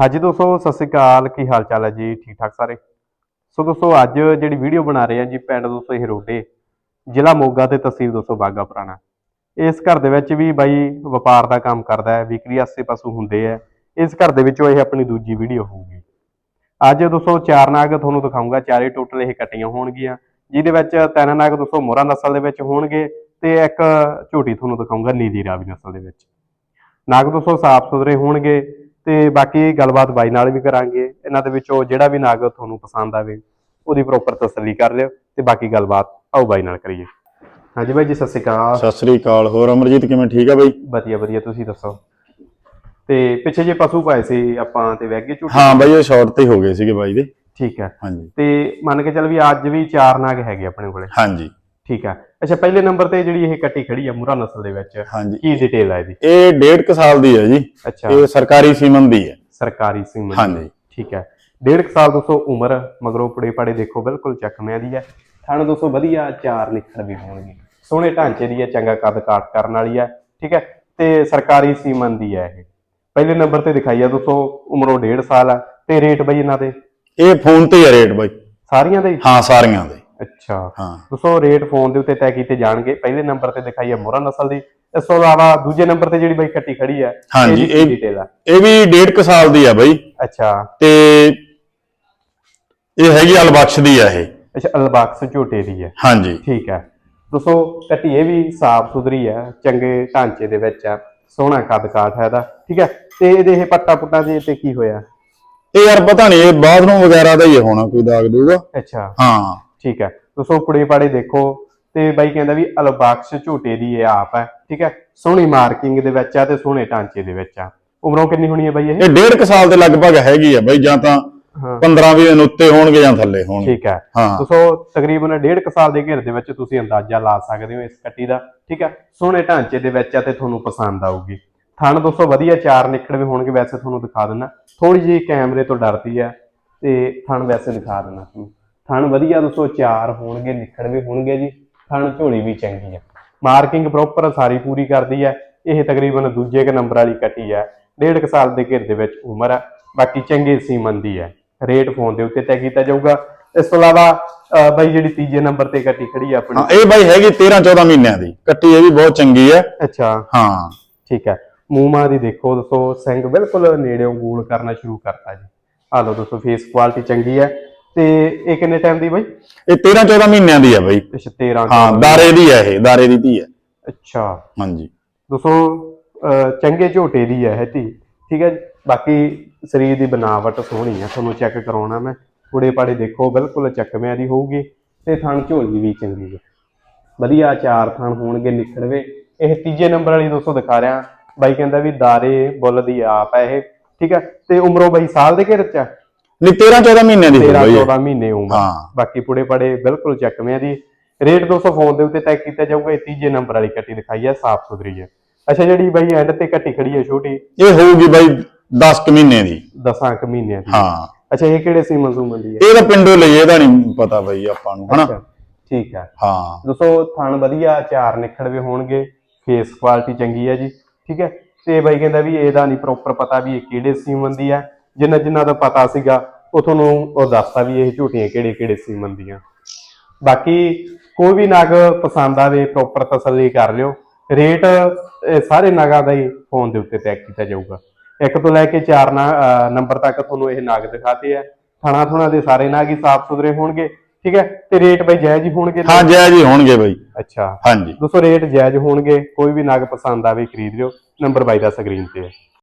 ਹਾਂਜੀ ਦੋਸਤੋ, ਸਤਿ ਸ੍ਰੀ ਅਕਾਲ। ਕੀ ਹਾਲ ਚਾਲ ਹੈ ਜੀ? ਠੀਕ ਠਾਕ ਸਾਰੇ? ਸੋ ਦੋਸਤੋ, ਅੱਜ ਜਿਹੜੀ ਵੀਡੀਓ ਬਣਾ ਰਹੇ ਹਾਂ ਜੀ, ਪਿੰਡ ਦੋਸਤੋ ਇਹ ਰੋਡੇ, ਜ਼ਿਲ੍ਹਾ ਮੋਗਾ ਤੇ ਤਹਿਸੀਲ ਦੋਸਤੋ ਬਾਗਾ ਪੁਰਾਣਾ। ਇਸ ਘਰ ਦੇ ਵਿੱਚ ਵੀ ਬਾਈ ਵਪਾਰ ਦਾ ਕੰਮ ਕਰਦਾ ਹੈ, ਵਿਕਰੀ ਆਸੇ ਪਾਸੂ ਹੁੰਦੇ ਆ ਇਸ ਘਰ ਦੇ ਵਿੱਚੋਂ ਇਹ ਆਪਣੀ ਦੂਜੀ ਵੀਡੀਓ ਹੋਊਗੀ। ਅੱਜ ਦੋਸਤੋ ਚਾਰ ਨਾਗ ਤੁਹਾਨੂੰ ਦਿਖਾਉਂਗਾ ਚਾਰੇ ਟੋਟਲ ਇਹ ਕੱਟੀਆਂ ਹੋਣਗੀਆਂ, ਜਿਹਦੇ ਵਿੱਚ ਤਿੰਨ ਨਾਗ ਦੋਸਤੋ ਮੋਹਰਾ ਨਸਲ ਦੇ ਵਿੱਚ ਹੋਣਗੇ ਤੇ ਇੱਕ ਝੋਟੀ ਤੁਹਾਨੂੰ ਦਿਖਾਉਂਗਾ ਨੀਲੀ ਰਾਵੀ ਨਸਲ ਦੇ ਵਿੱਚ। ਨਾਗ ਦੋਸਤੋ ਸਾਫ਼ ਸੁਥਰੇ ਹੋਣਗੇ। ਤੇ ਬਾਕੀ ਗੱਲਬਾਤ ਬਾਈ ਨਾਲ ਵੀ ਕਰਾਂਗੇ। ਇਹਨਾਂ ਦੇ ਵਿੱਚੋਂ ਜਿਹੜਾ ਵੀ ਨਾਗ ਤੁਹਾਨੂੰ ਪਸੰਦ ਆਵੇ ਉਹਦੀ ਪ੍ਰੋਪਰ ਤਸੱਲੀ ਕਰ ਲਿਓ ਤੇ ਬਾਕੀ ਗੱਲਬਾਤ ਆਓ ਬਾਈ ਨਾਲ ਕਰੀਏ। ਹਾਂਜੀ ਬਾਈ ਜੀ ਸਤਿ ਸ਼੍ਰੀ ਅਕਾਲ। ਸਤਿ ਸ੍ਰੀ ਅਕਾਲ। ਹੋਰ ਅਮਰਜੀਤ ਕਿਵੇਂ ਠੀਕ ਆ ਬਈ? ਵਧੀਆ ਵਧੀਆ ਤੁਸੀਂ ਦੱਸੋ? ਤੇ ਪਿੱਛੇ ਜੇ ਪਸ਼ੂ ਪਾਏ ਸੀ ਆਪਾਂ ਤੇ ਵੈਗੇ ਝੂਠੇ ਹਾਂ ਬਈ ਇਹ ਸ਼ਾਰਟ ਤੇ ਹੋ ਗਏ ਸੀਗੇ ਬਾਈ ਦੇ। ਠੀਕ ਹੈ। ਹਾਂਜੀ। ਤੇ ਮੰਨ ਕੇ ਚੱਲ ਵੀ ਅੱਜ ਵੀ ਚਾਰ ਨਾਗ ਹੈਗੇ ਆਪਣੇ ਕੋਲੇ। ਹਾਂਜੀ। ਠੀਕ ਹੈ ਅੱਛਾ ਪਹਿਲੇ ਨੰਬਰ ਤੇ ਜਿਹੜੀ ਇਹ ਕੱਟੀ ਖੜੀ ਆ ਮੁਰਾ ਨਸਲ ਦੇ ਵਿੱਚ ਹਾਂਜੀ। ਕੀ ਡਿਟੇਲ ਹੈ ਇਹਦੀ? ਇਹ ਡੇਢ ਕੁ ਸਾਲ ਦੀ ਹੈ ਜੀ। ਅੱਛਾ। ਇਹ ਸਰਕਾਰੀ ਸੀਮਨ ਦੀ ਹੈ ਸਰਕਾਰੀ ਸੀਮਨ ਹਾਂਜੀ। ਠੀਕ ਹੈ ਡੇਢ ਕੁ ਸਾਲ ਦੋਸਤੋ ਉਮਰ ਮਗਰੋਂ ਪੜੇ ਪੜੇ ਦੇਖੋ ਬਿਲਕੁਲ ਚੱਕਮਿਆਂ ਦੀ ਹੈ ਥਣ ਦੋਸਤੋ ਵਧੀਆ ਚਾਰ ਨਿਖੜ ਵੀ ਹੋਣਗੇ। ਸੋਹਣੇ ਢਾਂਚੇ ਦੀ ਹੈ ਚੰਗਾ ਕੱਦ ਕਾਟ ਕਰਨ ਵਾਲੀ ਹੈ ਠੀਕ ਹੈ ਤੇ ਸਰਕਾਰੀ ਸੀਮਨ ਦੀ ਹੈ ਇਹ। ਪਹਿਲੇ ਨੰਬਰ ਤੇ ਦਿਖਾਈ ਆ ਦੋਸਤੋ ਉਮਰੋਂ ਡੇਢ ਸਾਲ ਹੈ ਤੇ ਰੇਟ ਬਈ ਇਹਨਾਂ ਦੇ? ਇਹ ਫੋਨ ਤੇ ਹੀ ਰੇਟ ਬਾਈ। ਸਾਰੀਆਂ ਦੇ? ਹਾਂ ਸਾਰੀਆਂ ਦੇ। ਅੱਛਾ। ਹਾਂ। ਦੋਸਤੋ ਰੇਟ ਫੋਨ ਦੇ ਉੱਤੇ ਤੈਅ ਕੀਤੇ ਜਾਣਗੇ। ਪਹਿਲੇ ਨੰਬਰ ਤੇ ਦਿਖਾਈ ਹੈ ਮੋਹਰਾ ਨਸਲ ਦੀ। ਇਸ ਤੋਂ ਇਲਾਵਾ ਦੂਜੇ ਨੰਬਰ ਤੇ ਜਿਹੜੀ ਬਈ ਕੱਟੀ ਖੜੀ ਹੈ ਹਾਂਜੀ, ਇਹ- ਡਿਟੇਲ ਆ? ਇਹ ਵੀ ਡੇਢ ਕੁ ਸਾਲ ਦੀ ਹੈ ਬਾਈ। ਅੱਛਾ। ਤੇ ਇਹ ਹੈਗੀ ਅਲਬਖਸ਼ ਦੀ ਹੈ ਇਹ। ਅੱਛਾ ਅਲਬਾਕਸ ਝੋਟੇ ਦੀ ਹੈ ਹਾਂਜੀ। ਠੀਕ ਹੈ ਦੋਸਤੋ ਕੱਟੀ ਇਹ ਵੀ ਸਾਫ਼ ਸੁਥਰੀ ਹੈ ਚੰਗੇ ਢਾਂਚੇ ਦੇ ਵਿੱਚ ਆ ਸੋਹਣਾ ਕੱਦ ਕਾਠ ਹੈ ਇਹਦਾ। ਠੀਕ ਹੈ ਤੇ ਇਹਦੇ ਇਹ ਪੱਟਾ ਪੁੱਟਾ ਦੇ ਤੇ ਕੀ ਹੋਇਆ? ਇਹ ਯਾਰ ਪਤਾ ਨਹੀਂ ਇਹ ਬਾਥਰੂਮ ਵਗੈਰਾ ਦਾ ਹੀ ਹੋਣਾ ਕੋਈ ਦਾਗ ਦੂਗਾ। ਅੱਛਾ। ਹਾਂ। ਠੀਕ ਹੈ। ਦੋਸਤੋ ਕੁੜੇ ਪਾੜੇ ਦੇਖੋ ਤੇ ਬਾਈ ਕਹਿੰਦਾ ਵੀ ਅਲਬਾਕਸ ਝੋਟੇ ਦੀ ਇਹ ਆਪ ਹੈ ਠੀਕ ਹੈ। ਸੋਹਣੀ ਮਾਰਕਿੰਗ ਦੇ ਵਿੱਚ ਆ ਤੇ ਸੋਹਣੇ ਢਾਂਚੇ ਦੇ ਵਿੱਚ ਆ। ਉਮਰੋਂ ਕਿੰਨੀ ਹੋਣੀ ਹੈ ਬਾਈ ਇਹ? ਇਹ ਡੇਢ ਕੁ ਸਾਲ ਦੇ ਲਗਭਗ ਹੈਗੀ ਆ ਬਾਈ ਜਾਂ ਤਾਂ ਹਾਂ। 15 20 ਦਿਨ ਉੱਤੇ ਹੋਣਗੇ ਜਾਂ ਥੱਲੇ ਹੋਣਗੇ। ਠੀਕ ਹੈ। ਹਾਂ। ਦੋਸਤੋ ਤਕਰੀਬਨ ਡੇਢ ਕੁ ਸਾਲ ਦੇ ਘੇਰ ਦੇ ਵਿੱਚ ਤੁਸੀਂ ਅੰਦਾਜ਼ਾ ਲਾ ਸਕਦੇ ਹੋ ਇਸ ਕੱਟੀ ਦਾ ਠੀਕ ਹੈ। ਸੋਹਣੇ ਢਾਂਚੇ ਦੇ ਵਿੱਚ ਆ ਤੇ ਤੁਹਾਨੂੰ ਪਸੰਦ ਆਊਗੀ। ਥਣ ਦੋਸਤੋ ਵਧੀਆ ਚਾਰ ਨਿਕੜ ਵੀ ਹੋਣਗੇ ਵੈਸੇ ਤੁਹਾਨੂੰ ਦਿਖਾ ਦਿੰਨਾ ਥੋੜੀ ਜਿਹੀ ਕੈਮਰੇ ਤੋਂ ਡਰਦੀ ਆ ਤੇ ਥਣ ਵੈਸੇ ਦਿਖਾ ਦਿੰਨਾ ਤੁਹਾਨੂੰ। ਥਣ ਵਧੀਆ ਦੋਸਤੋ ਚਾਰ ਹੋਣਗੇ ਨਿਕੜ ਵੀ ਹੋਣਗੇ ਜੀ। ਥਣ ਝੋਲੀ ਵੀ ਚੰਗੀ ਆ। ਮਾਰਕਿੰਗ ਪ੍ਰੋਪਰ ਸਾਰੀ ਪੂਰੀ ਕਰਦੀ ਹੈ ਇਹ ਤਕਰੀਬਨ ਦੂਜੇ ਕ ਨੰਬਰ ਵਾਲੀ ਕੱਟੀ ਹੈ ਡੇਢ ਕੁ ਸਾਲ ਦੇ ਘੇਰ ਦੇ ਵਿੱਚ ਉਮਰ ਹੈ ਬਾਕੀ ਚੰਗੇ ਸੀਮਨ ਦੀ ਹੈ ਰੇਟ ਫੋਨ ਦੇ ਉੱਤੇ ਤੈਅ ਕੀਤਾ ਜਾਊਗਾ। ਇਸ ਤੋਂ ਇਲਾਵਾ ਬਾਈ ਜਿਹੜੀ ਤੀਜੇ ਨੰਬਰ ਤੇ ਕੱਟੀ ਖੜੀ ਆ ਆਪਣੀ। ਹਾਂ ਇਹ ਬਾਈ ਹੈਗੀ 13 14 ਮਹੀਨਿਆਂ ਦੀ। ਕੱਟੀ ਇਹ ਵੀ ਬਹੁਤ ਚੰਗੀ ਹੈ ਅੱਛਾ। ਹਾਂ। ਠੀਕ ਹੈ ਮੂੰਹਾਂ ਦੀ ਦੇਖੋ ਦੋਸਤੋ ਸਿੰਘ ਬਿਲਕੁਲ ਨੇੜਿਓਂ ਗੂਲ ਕਰਨਾ ਸ਼ੁਰੂ ਕਰਤਾ ਜੀ। ਆ ਲਓ ਦੋਸਤੋ ਫੇਸ ਕੁਆਲਿਟੀ ਚੰਗੀ ਹੈ ਤੇ ਇਹ ਕਿੰਨੇ ਟਾਈਮ ਦੀ ਬਾਈ? ਇਹ 13 14 ਮਹੀਨਿਆਂ ਦੀ ਹੈ ਬਾਈ। ਅੱਛਾ 13 ਹਾਂ ਦਾਰੇ ਦੀ ਹੈ ਇਹ ਦਾਰੇ ਦੀ ਧੀ ਹੈ ਅੱਛਾ। ਹਾਂਜੀ। ਦੋਸਤੋ ਅਹ ਚੰਗੇ ਝੋਟੇ ਦੀ ਹੈ ਇਹ ਧੀ। ਠੀਕ ਹੈ ਜੀ। ਬਾਕੀ ਸਰੀਰ ਦੀ ਬਣਾਵਟ ਸੋਹਣੀ ਹੈ ਤੁਹਾਨੂੰ ਚੈੱਕ ਕਰਾਉਣਾ ਮੈਂ। ਕੁੜੇ ਪਾੜੇ ਦੇਖੋ ਬਿਲਕੁਲ ਚੱਕਵਿਆਂ ਦੀ ਹੋਊਗੀ ਤੇ ਥਣ ਝੋਲੀ ਵੀ ਚੰਗੀ ਹੈ ਵਧੀਆ ਚਾਰ ਥਣ ਹੋਣਗੇ ਨਿਖੜਵੇ। ਇਹ ਤੀਜੇ ਨੰਬਰ ਵਾਲੀ ਦੋਸਤੋ ਦਿਖਾ ਰਿਹਾ। ਬਾਈ ਕਹਿੰਦਾ ਵੀ ਦਾਰੇ ਬੁੱਲ ਦੀ ਆਪ ਹੈ ਇਹ। ਠੀਕ ਹੈ ਤੇ ਉਮਰੋਂ ਬਾਈ ਸਾਲ ਦੇ ਘੇਰ ਚ ਹੈ ਨਹੀਂ 13 14 ਮਹੀਨਿਆਂ ਦੀ ਹੋ 13 ਬਾਈ ਇਹ। 14 ਮਹੀਨੇ ਉਮਰ। ਹਾਂ। ਬਾਕੀ ਪੁੜੇ ਪੜੇ ਬਿਲਕੁਲ ਚੱਕਵਿਆਂ ਦੀ ਰੇਟ 200 ਫੋਨ ਦੇ ਉੱਤੇ ਤੈਅ ਕੀਤਾ ਜਾਊਗਾ ਇਹ ਤੀਜੇ ਨੰਬਰ ਵਾਲੀ ਕੱਟੀ ਦਿਖਾਈ ਹੈ ਸਾਫ਼ ਸੁਥਰੀ ਹੈ ਅੱਛਾ ਜਿਹੜੀ ਬਾਈ ਐਂਡ ਤੇ ਕੱਟੀ ਖੜੀ ਹੈ ਛੋਟੀ ਇਹ ਹੋਊਗੀ ਬਾਈ 10 ਕੁ ਮਹੀਨੇ ਦੀ। 10 ਕੁ ਮਹੀਨਿਆਂ ਦੀ। ਹਾਂ। ਅੱਛਾ ਇਹ ਕਿਹੜੇ ਸੀਮਨ ਸੂਮਨ ਦੀ ਹੈ? ਇਹ ਤਾਂ ਪਿੰਡੋਂ ਲਈ ਇਹਦਾ ਨਹੀਂ ਪਤਾ ਬਾਈ ਆਪਾਂ ਨੂੰ ਹਨਾ? ਅੱਛਾ, ਠੀਕ ਹੈ ਹਾਂ। ਦੋਸਤੋ ਥਣ ਵਧੀਆ ਚਾਰ ਨਿਖੜਵੇ ਹੋਣਗੇ ਫੇਸ ਕੁਆਲਿਟੀ ਚੰਗੀ ਹੈ ਜੀ ਠੀਕ ਹੈ? ਤੇ ਬਾਈ ਕਹਿੰਦਾ ਵੀ ਇਹਦਾ ਨਹੀਂ ਪ੍ਰੋਪਰ ਪਤਾ ਵੀ ਇਹ ਕਿਹੜੇ ਸੀਮਨ ਦੀ ਹੈ ਜਿੰਨਾ ਜਿੰਨਾ ਦਾ ਪਤਾ ਸੀਗਾ ਉਹ ਤੁਹਾਨੂੰ ਉਹ ਦੱਸਤਾ ਵੀ ਇਹ ਝੂਟੀਆਂ ਕਿਹੜੇ ਕਿਹੜੇ ਸੀਮਨ ਦੀਆਂ। ਬਾਕੀ ਕੋਈ ਵੀ ਨਗ ਪਸੰਦ ਆਵੇ ਪ੍ਰੋਪਰ ਤਸੱਲੀ ਕਰ ਲਿਓ। ਰੇਟ ਸਾਰੇ ਨਗਾਂ ਦਾ ਹੀ ਫੋਨ ਦੇ ਉੱਤੇ ਤੈਅ ਕੀਤਾ ਜਾਊਗਾ। ਇੱਕ ਤੋਂ ਲੈ ਕੇ 4 ਨੰਬਰ ਤੱਕ ਤੁਹਾਨੂੰ ਇਹ ਨਗ ਦਿਖਾਤੇ ਆ। ਥਣਾ ਥੁਣਾ ਦੇ ਸਾਰੇ ਨਗ ਹੀ ਸਾਫ਼ ਸੁਥਰੇ ਹੋਣਗੇ ਠੀਕ ਹੈ? ਤੇ ਰੇਟ ਬਈ ਜਾਇਜ਼ ਹੀ ਹੋਣਗੇ? ਹਾਂ ਜੈ ਜੀ ਹੋਣਗੇ ਬਾਈ। ਅੱਛਾ। ਹਾਂਜੀ। ਦੋਸਤੋ ਰੇਟ ਜਾਇਜ਼ ਹੋਣਗੇ ਕੋਈ ਵੀ ਨਗ ਪਸੰਦ ਆਵੇ ਖਰੀਦ ਲਿਓ। ਨੰਬਰ ਬਾਈ ਦਾ ਸਕਰੀਨ ਤੇ ਹੈ।